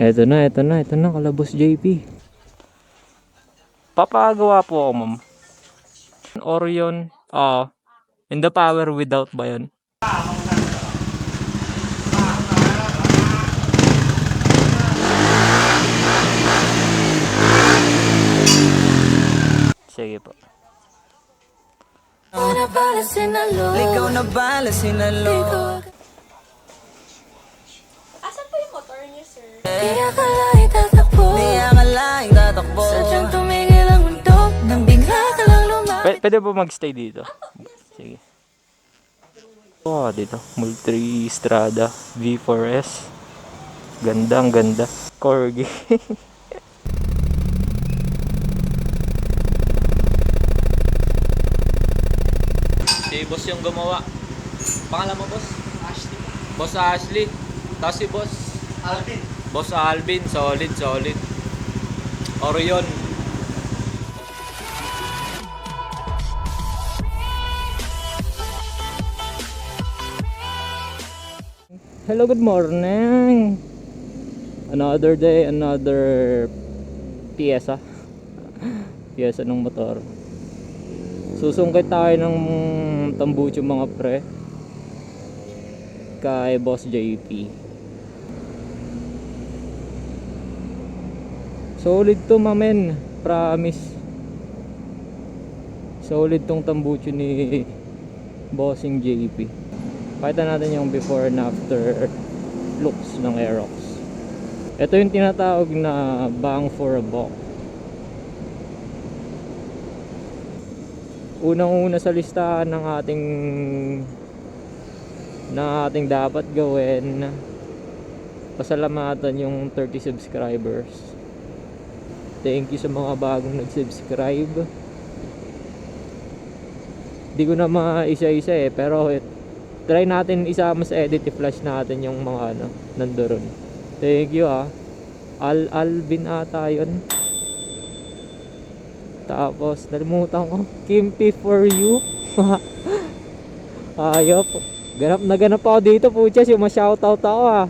Eto na, eto na, eto na, kalabos JP. Papagawa po ako, ma'am. Orion, ah, in the power without ba yun? Sige po. Ikaw na bala sinalo Ikaw na bala sinalo Di akalain tatakbo Di akalaing tatakbo Sadyang tumigil ang mundo Nang bigla ka lang lumapit P- pwede po magstay dito. Sige. Oh, dito. Multi Strada V4S. Ganda, ang ganda. Corgi. si boss yung gumawa. Pangalan mo, boss? Ashley. Boss Ashley. Tapos si boss? Alvin. Boss Alvin. Solid, solid. Orion. Hello, good morning. Another day, another piyesa. piyesa ng motor. Susungkit tayo ng tambucho mga pre. Kay Boss JP. Solid to mamen, promise. Solid tong tambucho ni Bossing JP. Pakita natin yung before and after looks ng Aerox. Ito yung tinatawag na bang for a buck. Unang-una sa listahan ng ating na ating dapat gawin pasalamatan yung 30 subscribers. Thank you sa mga bagong nag-subscribe. Di ko na maisa-isa eh, pero try natin isama sa edit i-flash natin yung mga ano, nandoon. Thank you ah. Al Alvin ata yun. Tapos, nalimutan ko. Kimpi for you. Ayop. Ganap na ganap ako dito, pucha. Yung ma-shoutout ako ah.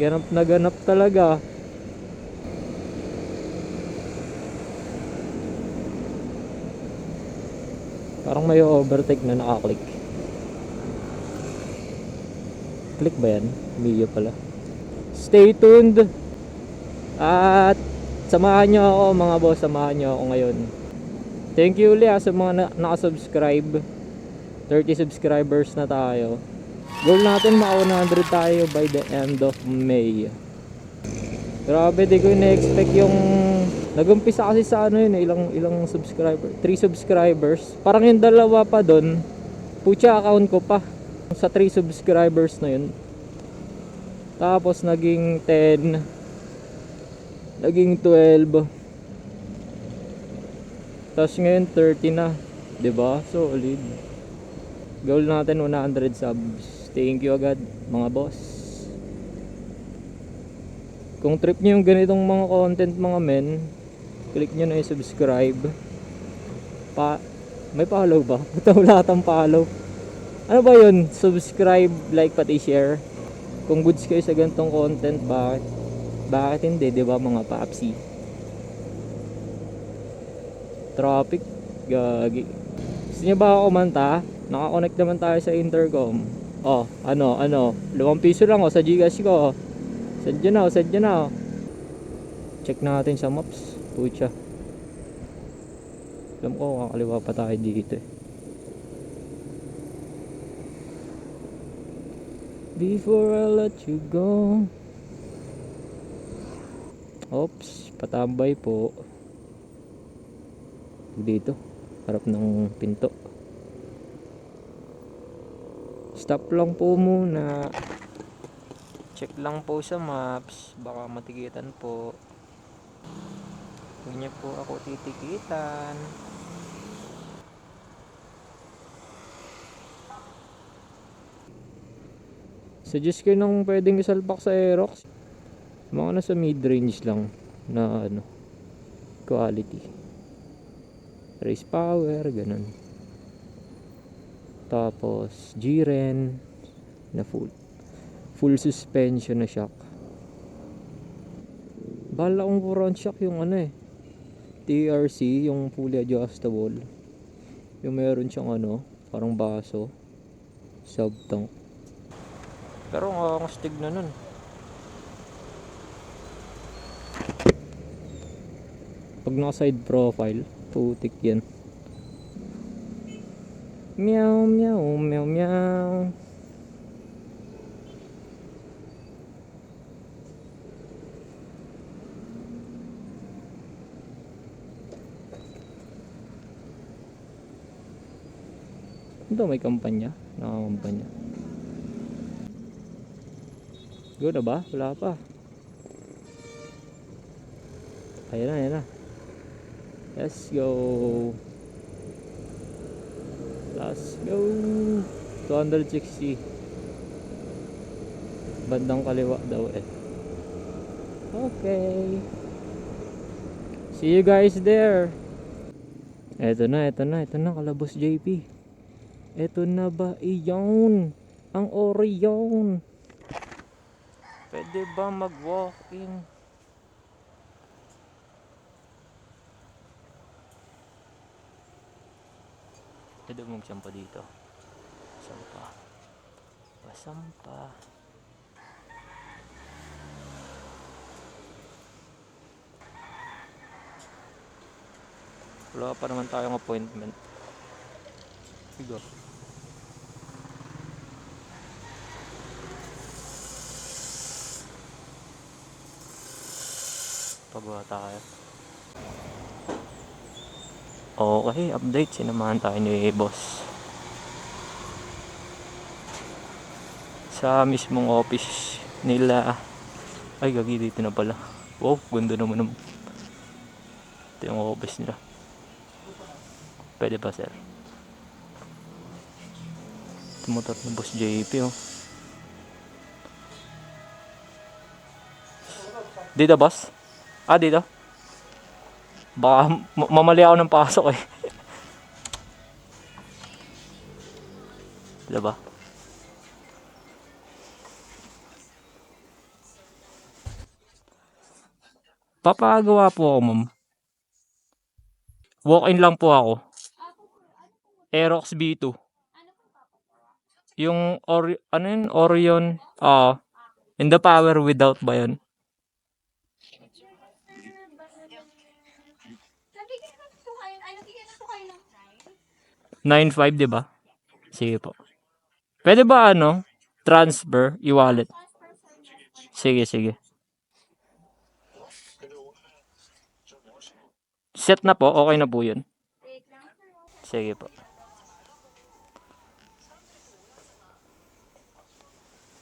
Ganap na ganap talaga. Parang may overtake na nakaklik. Click ba yan? Mio pala. Stay tuned! At samahan nyo ako mga boss, samahan nyo ako ngayon. Thank you ulit ah, sa mga na- nakasubscribe. 30 subscribers na tayo. Goal natin maka 100 tayo by the end of May. Grabe, di ko na-expect yung... Nag-umpisa kasi sa ano yun, eh, ilang, ilang subscriber. 3 subscribers. Parang yung dalawa pa doon. Pucha, account ko pa. Sa 3 subscribers na yun. Tapos naging 10. Naging 12. Tapos ngayon 30 na. 'Di ba? Solid. Goal natin 100 subs. Thank you agad mga boss. Kung trip nyo yung ganitong mga content mga men, click nyo na yung subscribe. Pa may follow ba? Puta wala tang follow. Ano ba yun? Subscribe, like, pati share. Kung goods kayo sa ganitong content, bakit? Bakit hindi, di ba mga papsi? Traffic, gagi. Gusto niyo ba ako kumanta? Nakakonect naman tayo sa intercom. Oh, ano, ano? Lumang piso lang oh, sa Gcash ko. Sadya na, oh, sadya na. oh. Check natin sa maps. Pucha. Alam ko, kakaliwa pa tayo dito eh. Before I let you go. Oops, patambay po. Dito, harap ng pinto. Stop lang po muna. Check lang po sa maps. Baka matikitan po Huwag niyo po ako titikitan Suggest ko nung pwedeng isalpak sa Aerox. Mga nasa mid-range lang na ano, quality. Race power, ganun. Tapos, G-Ren na full. Full suspension na shock. Kala kong front shock yung ano eh. TRC, yung fully adjustable. Yung meron siyang ano, parang baso. Sub tank. Pero ang angas tignan nun. Pag naka side profile, putik yan. Meow, meow, meow, meow. Ito may kampanya. Nakakampanya. Good na ba? Wala pa. Ayan na, ayan na. Let's go. Let's go. 260. Bandang kaliwa daw eh. Okay. See you guys there. Eto na, eto na, eto na, kalabos JP. Eto na ba iyon? Ang Orion. Pwede ba mag-walk-in? Pwede mo magsampa dito. Sampa. Pasampa. Wala pa naman tayong appointment. Sigo. Pagawa tayo. Okay, update. Sinamahan tayo ni boss. Sa mismong office nila. Ay, gagi dito na pala. Wow, ganda naman naman. Ito yung office nila. Pwede ba, sir? Tumutot na boss JP, oh. Dito, boss? Ah, dito? Baka ma- mamali ako ng pasok eh. Diba? Papagawa po ako, ma'am. Walk-in lang po ako. Aerox B2. Yung Ori ano yun? Orion. Ah. in the power without ba yun? Ng 9.5, di ba? Sige po. Pwede ba ano? Transfer, e-wallet. Sige, sige. Set na po, okay na po yun. Sige po.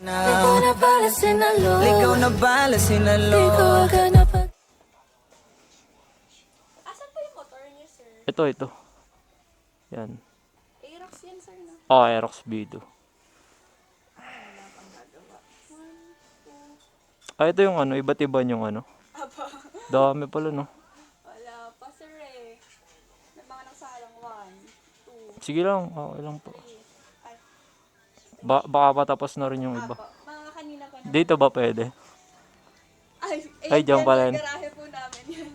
Ko na pala sinalo Ligaw na bala Di ko sinalo agad na pag Asan po yung motor niyo, sir? Ito, ito. Yan. Aerox yan, sir, no? Oh, Aerox B2. Ah, ito yung ano, iba't iba yung ano. Dami pala, no? Wala pa, sir, eh. May mga nagsalang 1, 2, Sige lang, okay lang po. 3. Ay, Ba baka patapos na rin yung iba. po. Mga kanina pa na. Dito ba pwede? Ay, Ay, diyan yan, pala yun. Garahe po namin yan.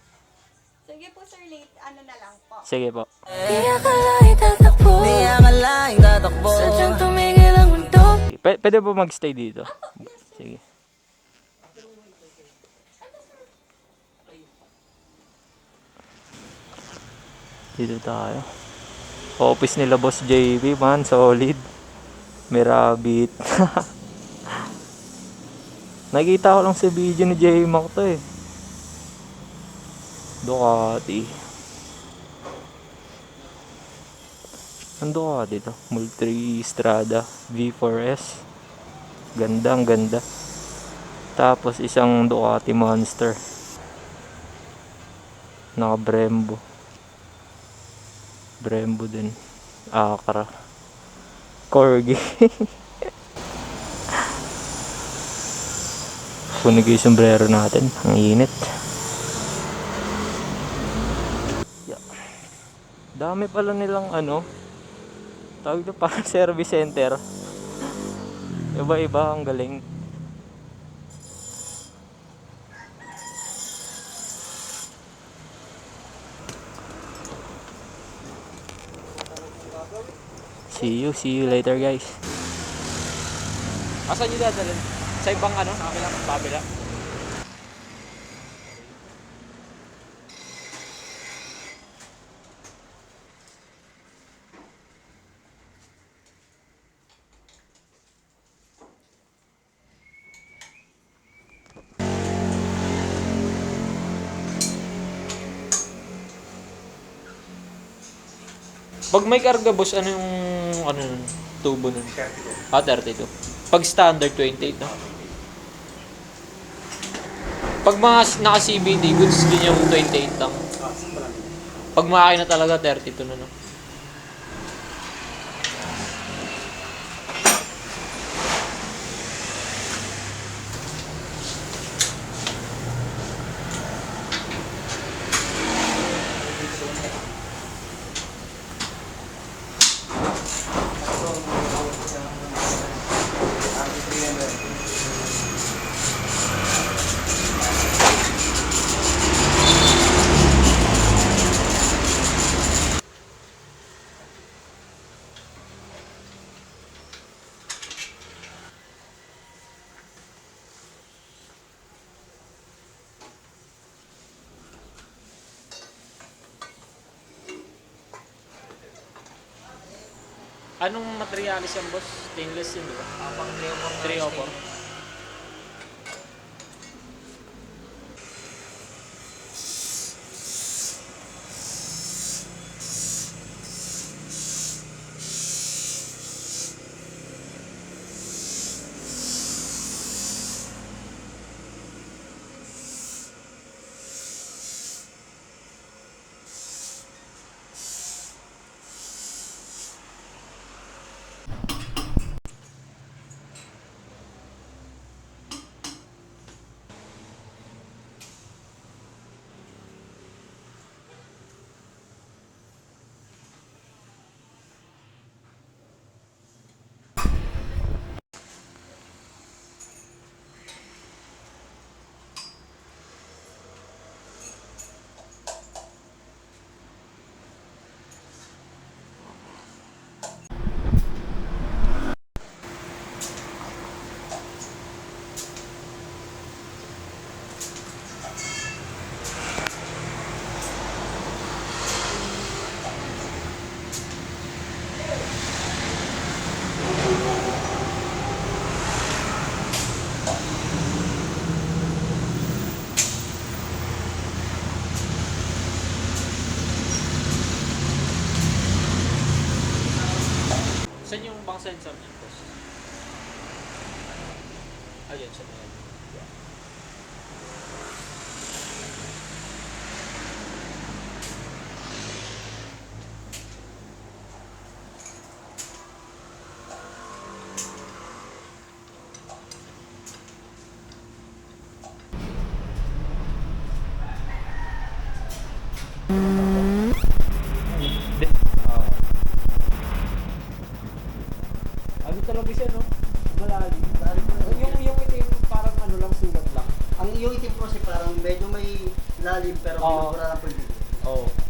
Sige po, sir, late. Ano na lang po. Sige po. Di akalain tatakbo Di akalaing tatakbo Sadyang tumigil ang mundo P- pwede ba magstay dito? Sige. Dito tayo. Office nila Boss JB man, solid. May rabbit. Nakita ko lang sa video ni J Mac to eh. Ducati. Ang Ducati to? Multi Strada V4S. Ganda, ang ganda. Tapos isang Ducati Monster. Naka Brembo. Brembo din. Akra. Corgi. Punig yung sombrero natin. Ang init. Yeah. Dami pala nilang ano. Tawag na parang service center. Iba-iba ang galing. See you, see you later guys. Asan nyo dadalhin? Sa ibang ano? Sa kabila. Kabila. Pag may karga boss, ano yung ano nun? tubo nun? 32. Ah, 32. Pag standard 28, no? Pag mga naka-CBD, goods din yung 28 lang. Pag makakina talaga, 32 na, no? Anong materialis yan, boss? Stainless yun, di ba? Ah, pang 304. 304. Sensor niyan, boss? Ayun, sa mga. Ano siya, no? Malalim. Yung, yung itim, parang ano lang, sulat lang. Ang iyong itim ko kasi parang medyo may lalim pero Oo. may mura na pwede. Oo. tawag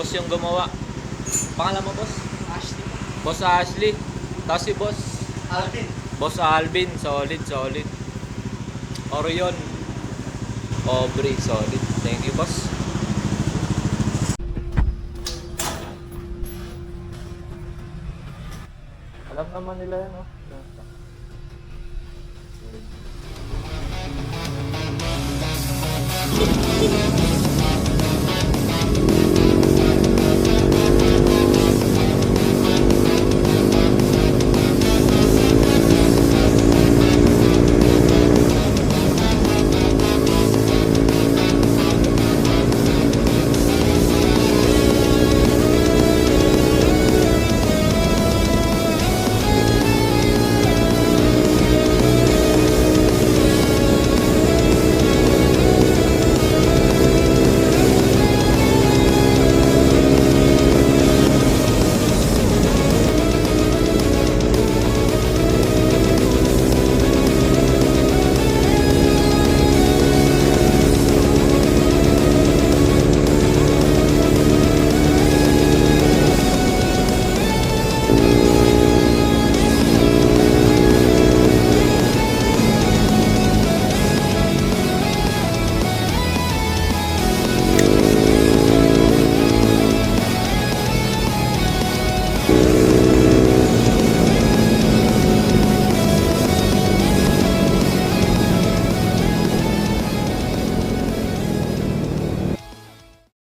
boss yung gumawa. Pangalan mo boss? Ashley. Boss Ashley. Tapos si boss Alvin. Boss Alvin, solid, solid. Orion. Aubrey, solid. Thank you, boss. Alam naman nila yan, oh.